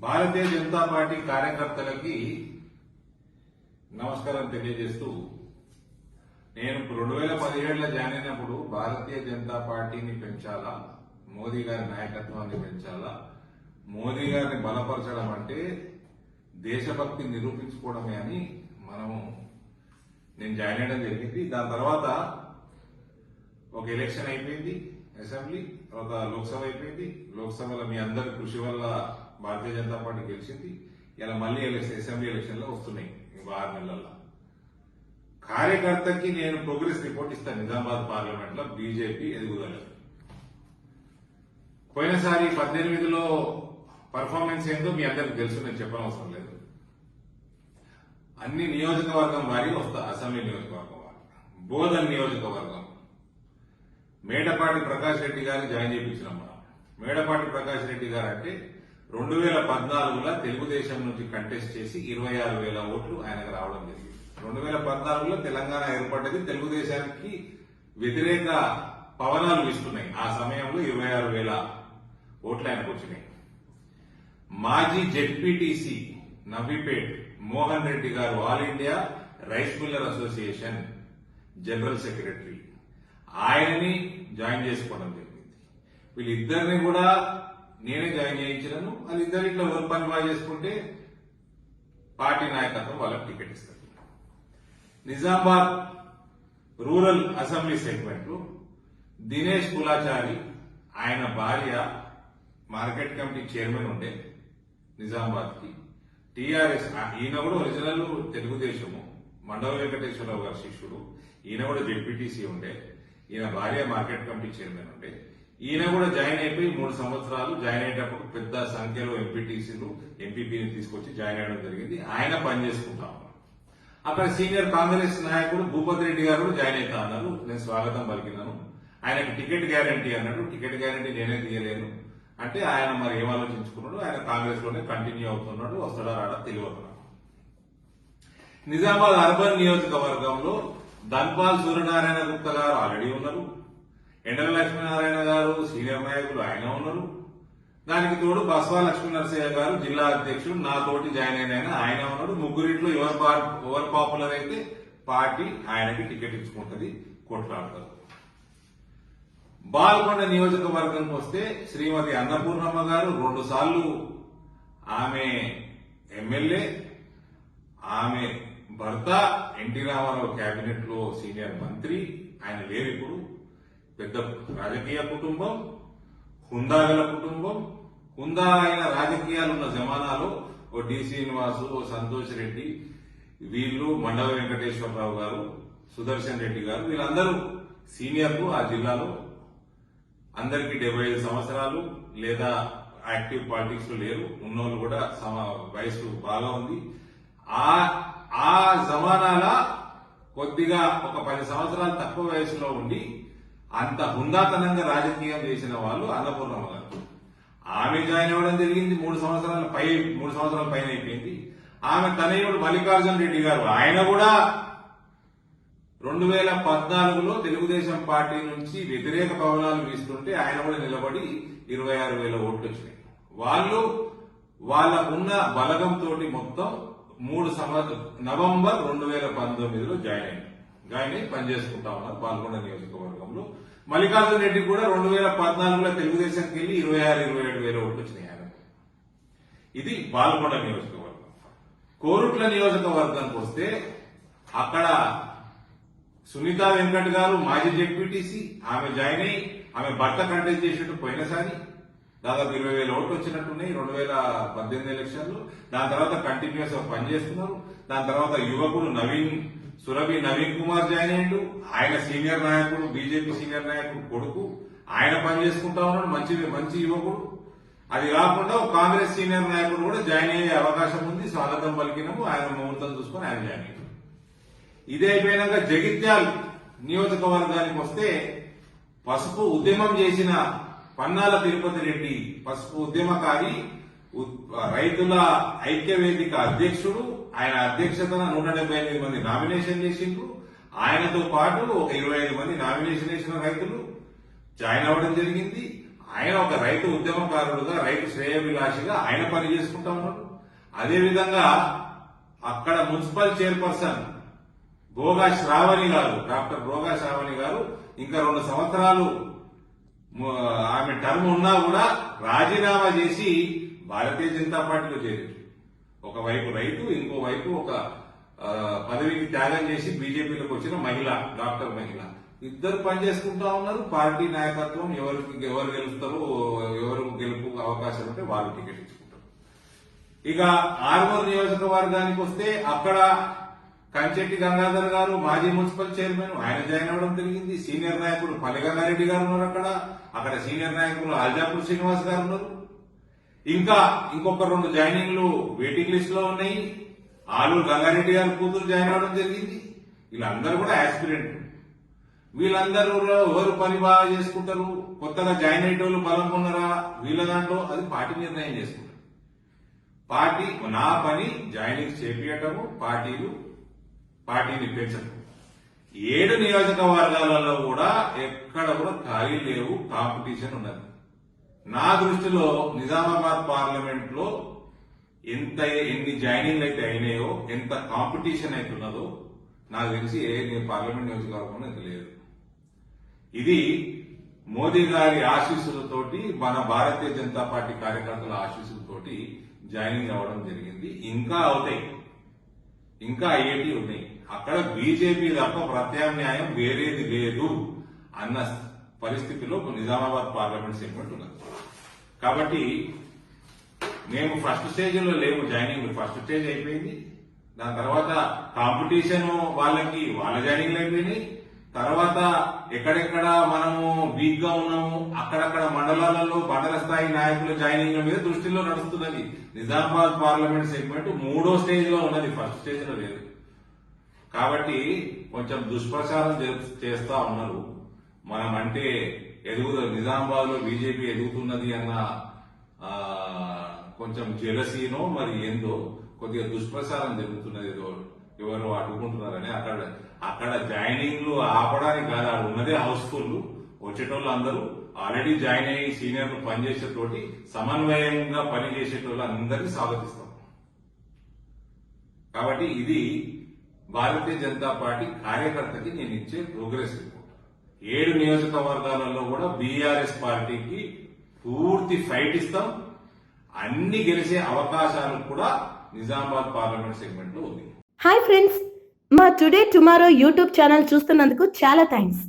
Bharatiya Janata party కార్యకర్తలకి నమస్కారం తెలియజేస్తూ నేను రెండు వేల పదిహేడులో జాయిన్ అయినప్పుడు భారతీయ జనతా పార్టీని పెంచాలా? మోదీ గారి నాయకత్వాన్ని పెంచాలా? మోదీ గారిని బలపరచడం అంటే దేశభక్తి నిరూపించుకోవడమే అని మనము నేను జాయిన్ అయ్యడం జరిగింది. దాని తర్వాత ఒక ఎలక్షన్ అయిపోయింది అసెంబ్లీ తర్వాత లోక్సభ అయిపోయింది. లోక్సభలో మీ అందరి కృషి వల్ల భారతీయ జనతా పార్టీ గెలిచింది. ఇలా మళ్ళీ ఎలక్షన్ అసెంబ్లీ ఎలక్షన్లో వస్తున్నాయి ఇంకో ఆరు నెలల్లో. కార్యకర్తకి నేను ప్రోగ్రెస్ రిపోర్ట్ ఇస్తాను. నిజామాబాద్ పార్లమెంట్లో బీజేపీ ఎదుగుదల పోయినసారి పద్దెనిమిదిలో పర్ఫార్మెన్స్ ఏందో మీ అందరికి తెలుసు నేను చెప్పనవసరం లేదు. అన్ని నియోజకవర్గం వారి వస్తా అసెంబ్లీ నియోజకవర్గం వారి. బోధన్ నియోజకవర్గం. మేడపాటి ప్రకాష్ రెడ్డి గారిని జాయిన్ చేయించినాం మనం. మేడపాటి ప్రకాష్ రెడ్డి గారు అంటే రెండు వేల పద్నాలుగులో తెలుగుదేశం నుంచి కంటెస్ట్ చేసి ఇరవై ఆరు వేల ఓట్లు ఆయనకు రావడం జరిగింది. రెండు వేల పద్నాలుగులో తెలంగాణ ఏర్పడ్డది. తెలుగుదేశానికి వ్యతిరేక పవనాలు వీస్తున్నాయి. ఆ సమయంలో ఇరవై ఆరు వేల ఓట్లు ఆయనకు వచ్చినాయి. మాజీ జెడ్పీటీసీ నవ్విపేట్ మోహన్ రెడ్డి గారు all India rice miller association general secretary. ఆయనని జాయిన్ చేసుకోవడం జరిగింది. వీళ్ళిద్దరిని కూడా నేనే జాయిన్ చేయించినాను వాళ్ళిద్దరు ఇట్లా ఎవరు పని బాగా చేసుకుంటే పార్టీ నాయకత్వం వాళ్ళకి టికెట్ ఇస్తారు. Nizamabad rural assembly segment Dinesh Kulachari ఆయన భార్య మార్కెట్ కమిటీ చైర్మన్ ఉండే నిజామాబాద్కి టిఆర్ఎస్ ఈయన కూడా ఒరిజినల్ తెలుగుదేశము. మండవ వెంకటేశ్వరరావు గారి శిష్యుడు. ఈయన కూడా జెడ్పీటీసీ ఉండే. ఈయన భార్య మార్కెట్ కమిటీ చైర్మన్ ఉండే. ఈయన కూడా జాయిన్ అయిపోయి మూడు సంవత్సరాలు జాయిన్ అయ్యేటప్పుడు పెద్ద సంఖ్యలో ఎంపీటీసీలు ఎంపీపీని తీసుకొచ్చి జాయిన్ అవ్వడం జరిగింది. ఆయన పనిచేసుకుంటా అక్కడ సీనియర్ కాంగ్రెస్ నాయకుడు భూపతి రెడ్డి గారు కూడా జాయిన్ అవుతా అన్నారు. నేను స్వాగతం పలికినాను. ఆయనకి టికెట్ గ్యారంటీ అన్నాడు. టికెట్ గ్యారంటీ నేనే తీయలేను. అంటే ఆయన మరి ఏం ఆలోచించుకున్నాడు? ఆయన కాంగ్రెస్లోనే కంటిన్యూ అవుతున్నాడు. వస్తాడా రాడా తెలియదు నిజామాబాద్ అర్బన్ నియోజకవర్గంలో ధన్పాల్ సూర్యనారాయణ గుప్త గారు ఆల్రెడీ ఉన్నారు. ఎండల లక్ష్మీనారాయణ గారు సీనియర్ నాయకులు ఆయన ఉన్నారు. దానికి తోడు బస్వా లక్ష్మీ నరసయ్య గారు జిల్లా అధ్యక్షుడు నా తోటి జాయిన్ అయిన ఆయన ఉన్నాడు ముగ్గురిట్లో ఎవరు పా- ఎవరు పాపులర్ అయితే పార్టీ ఆయనకి టికెట్ ఇచ్చుకుంటది కొట్లాడతారు. బాల్కొండ నియోజకవర్గంకి వస్తే శ్రీమతి అన్నపూర్ణమ్మ గారు రెండు సార్లు ఆమె ఎమ్మెల్యే ఆమె భర్త ఎన్టీ రామారావు కేబినెట్లో సీనియర్ మంత్రి ఆయన లేరు ఇప్పుడు. పెద్ద రాజకీయ కుటుంబం హుందాగల కుటుంబం హుందా అయిన రాజకీయాలు ఉన్న జమానాలో ఓ డి. శ్రీనివాసు ఓ సంతోష్ రెడ్డి వీళ్ళు మండల వెంకటేశ్వరరావు గారు సుదర్శన్ రెడ్డి గారు వీళ్ళందరూ సీనియర్లు ఆ జిల్లాలో. అందరికీ డెబ్బై ఐదు సంవత్సరాలు లేదా యాక్టివ్ పాలిటిక్స్లో లేరు. ఉన్నోళ్ళు కూడా సమ వయసు బాగా ఉంది. ఆ ఆ జమానాల కొద్దిగా ఒక పది సంవత్సరాలు తక్కువ వయసులో ఉండి అంత హుందాతనంగా రాజకీయం చేసిన వాళ్ళు అన్నపూర్ణమ్మ గారు. ఆమె జాయిన్ అవ్వడం జరిగింది మూడు సంవత్సరాల పై మూడు సంవత్సరాల పైన అయిపోయింది. ఆమె తనయుడు మల్లికార్జున రెడ్డి గారు ఆయన కూడా రెండు వేల పద్నాలుగులో తెలుగుదేశం పార్టీ నుంచి వ్యతిరేక పవనాలు వీస్తుంటే ఆయన కూడా నిలబడి ఇరవై ఆరు వేల ఓట్లు వచ్చినాయి. వాళ్ళు వాళ్ళకున్న బలగంతో మొత్తం మూడు సంవత్సరం నవంబర్ రెండు వేల పంతొమ్మిదిలో జాయిన్ అయింది జాయిన్ అయ్యి పనిచేసుకుంటా ఉన్నారు పాల్గొండ నియోజకవర్గంలో. మల్లికార్జున రెడ్డి కూడా రెండు వేల పద్నాలుగులో తెలుగుదేశంకి వెళ్ళి ఇరవై ఆరు ఇరవై ఏడు వేల ఓట్లు వచ్చినాయి ఆయనకు. ఇది పాల్గొండ నియోజకవర్గం. కోరుట్ల నియోజకవర్గానికి వస్తే అక్కడ సునీత వెంకట్ గారు మాజీ జెడ్పీటీసీ ఆమె జాయిన్ అయ్యి ఆమె భర్త కంటెస్ట్ చేసినట్టు పోయినసారి. దాదాపు ఇరవై వేల ఓట్లు వచ్చినట్టున్నాయి రెండు వేల పద్దెనిమిది ఎలక్షన్లు. దాని తర్వాత కంటిన్యూస్గా పనిచేస్తున్నారు. దాని తర్వాత యువకుడు నవీన్ సురభి నవీన్ కుమార్ జాయిన్ అయ్యిండు. ఆయన సీనియర్ నాయకుడు బీజేపీ సీనియర్ నాయకుడు కొడుకు. ఆయన పని చేసుకుంటా ఉన్నాడు మంచి మంచి యువకుడు. అది కాకుండా కాంగ్రెస్ సీనియర్ నాయకుడు కూడా జాయిన్ అయ్యే అవకాశం ఉంది. స్వాగతం పలికినము ఆయన ముహూర్తం చూసుకొని ఆయన జాయిన్ అయ్యారు ఇదే అయిపోయినాక జగిత్యాల్ నియోజకవర్గానికి వస్తే పసుపు ఉద్యమం చేసిన పన్నాల తిరుపతి రెడ్డి పసుపు ఉద్యమకారి రైతుల ఐక్య వేదిక అధ్యక్షుడు ఆయన అధ్యక్షతన నూట డెబ్బై ఎనిమిది మంది నామినేషన్ చేసిండ్రు. ఆయనతో పాటు ఒక ఇరవై ఐదు మంది నామినేషన్ చేసిన రైతులు జాయిన్ అవ్వడం జరిగింది. ఆయన ఒక రైతు ఉద్యమకారుడుగా రైతు శ్రేయభిలాషిగా ఆయన పని చేసుకుంటా ఉన్నాడు అదేవిధంగా అక్కడ మున్సిపల్ చైర్పర్సన్ భోగా శ్రావణి గారు డాక్టర్ భోగా శ్రావణి గారు ఇంకా రెండు సంవత్సరాలు ఆమె టర్మ్ ఉన్నా కూడా రాజీనామా చేసి భారతీయ జనతా పార్టీలో చేరారు ఒకవైపు రైతు ఇంకోవైపు ఒక పదవికి త్యాగం చేసి బీజేపీలోకి వచ్చిన మహిళ డాక్టర్ మహిళ. ఇద్దరు పనిచేసుకుంటా ఉన్నారు పార్టీ నాయకత్వం ఎవరికి ఎవరు గెలుస్తారో ఎవరు గెలుపు అవకాశం ఉంటే వాళ్ళు టికెట్ ఇచ్చుకుంటారు ఇక ఆర్మూర్ నియోజకవర్గానికి వస్తే అక్కడ కంచెట్టి గంగాధర్ గారు మాజీ మున్సిపల్ చైర్మన్ ఆయన జాయిన్ అవ్వడం జరిగింది సీనియర్ నాయకుడు పల్లిగంగారెడ్డి గారు ఉన్నారు అక్కడ. అక్కడ సీనియర్ నాయకులు అల్జాపూర్ శ్రీనివాస్ గారు ఉన్నారు. ఇంకా ఇంకొక రెండు జాయినింగ్లు వెయిటింగ్ లిస్ట్లో ఉన్నాయి. ఆలూరు గంగారెడ్డి గారి కూతురు జాయిన్ అవ్వడం జరిగింది. వీళ్ళందరూ కూడా యాస్పిరెంట్. వీళ్ళందరూ ఎవరు పని బాగా చేసుకుంటారు? కొత్తగా జాయిన్ అయ్యేటోళ్ళు బలం ఉన్నారా వీళ్ళ దాంట్లో అది పార్టీ నిర్ణయం చేసుకుంటారు. పార్టీ నా పని జాయినింగ్ చేపించటము పార్టీలు పార్టీని పెంచడం ఏడు నియోజకవర్గాలలో కూడా ఎక్కడ కూడా ఖాళీ లేవు కాంపిటీషన్ ఉన్నది. నా దృష్టిలో నిజామాబాద్ పార్లమెంట్లో ఎంత ఎన్ని జాయినింగ్లు అయితే అయినాయో ఎంత కాంపిటీషన్ అయితే ఉన్నదో నాకు తెలిసి ఏ పార్లమెంట్ నియోజకవర్గంలో ఇంత లేదు. ఇది మోదీ గారి ఆశీస్సులతోటి మన భారతీయ జనతా పార్టీ కార్యకర్తల ఆశీస్సులతోటి జాయినింగ్ అవ్వడం జరిగింది. ఇంకా అవుతాయి. ఇంకా అయ్యేటి ఉన్నాయి. అక్కడ బీజేపీ తప్ప ప్రత్యామ్నాయం వేరేది లేదు అన్న పరిస్థితిలో నిజామాబాద్ పార్లమెంట్ సెగ్మెంట్ ఉన్నది. కాబట్టి మేము ఫస్ట్ స్టేజ్లో లేము జాయినింగ్ ఫస్ట్ స్టేజ్ అయిపోయింది. దాని తర్వాత కాంపిటీషన్ వాళ్ళకి వాళ్ళ జాయినింగ్లు అయిపోయినాయి. తర్వాత ఎక్కడెక్కడ మనము వీక్గా ఉన్నాము అక్కడక్కడ మండలాలలో మండల స్థాయి నాయకుల జాయినింగ్ మీద దృష్టిలో నడుస్తున్నది. నిజామాబాద్ పార్లమెంట్ సెగ్మెంట్ మూడో స్టేజ్లో ఉన్నది ఫస్ట్ స్టేజ్లో లేదు. కాబట్టి కొంచెం దుష్ప్రచారం చేస్తా ఉన్నారు. మనం అంటే ఎదుగు నిజామాబాద్లో బీజేపీ ఎదుగుతున్నది అన్న కొంచెం జెలసీనో మరి ఏందో కొద్దిగా దుష్ప్రచారం జరుగుతున్నది ఏదో ఎవరు అడ్డుకుంటున్నారని అక్కడ అక్కడ జాయినింగ్లు ఆపడానికి కాదు అక్కడ ఉన్నదే హౌస్ఫుల్ వచ్చేటోళ్ళు అందరూ ఆల్రెడీ జాయిన్ అయ్యి సీనియర్లు పనిచేసేటోటి సమన్వయంగా పనిచేసేటోళ్ళు అందరినీ స్వాగతిస్తాం. కాబట్టి ఇది భారతీయ జనతా పార్టీ కార్యకర్తకి నేను ఇచ్చే ప్రోగ్రెస్ రిపోర్ట్ ఏడు నియోజకవర్గాలలో కూడా బీఆర్ఎస్ పార్టీకి పూర్తి ఫైట్ ఇస్తాం. అన్ని గెలిచే అవకాశాలు కూడా నిజామాబాద్ పార్లమెంట్ సెగ్మెంట్లో ఉంది. హాయ్ ఫ్రెండ్స్ మా టుడే టుమారో యూట్యూబ్ ఛానల్ చూస్తున్నందుకు చాలా థ్యాంక్స్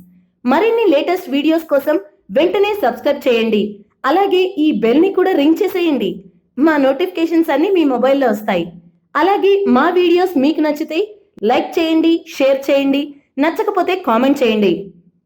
మరిన్ని లేటెస్ట్ వీడియోస్ కోసం వెంటనే సబ్స్క్రైబ్ చేయండి. అలాగే ఈ బెల్ని కూడా రింగ్ చేసేయండి. మా నోటిఫికేషన్స్ అన్ని మీ మొబైల్లో వస్తాయి. అలాగే మా వీడియోస్ మీకు నచ్చితే లైక్ చేయండి షేర్ చేయండి. నచ్చకపోతే కామెంట్ చేయండి.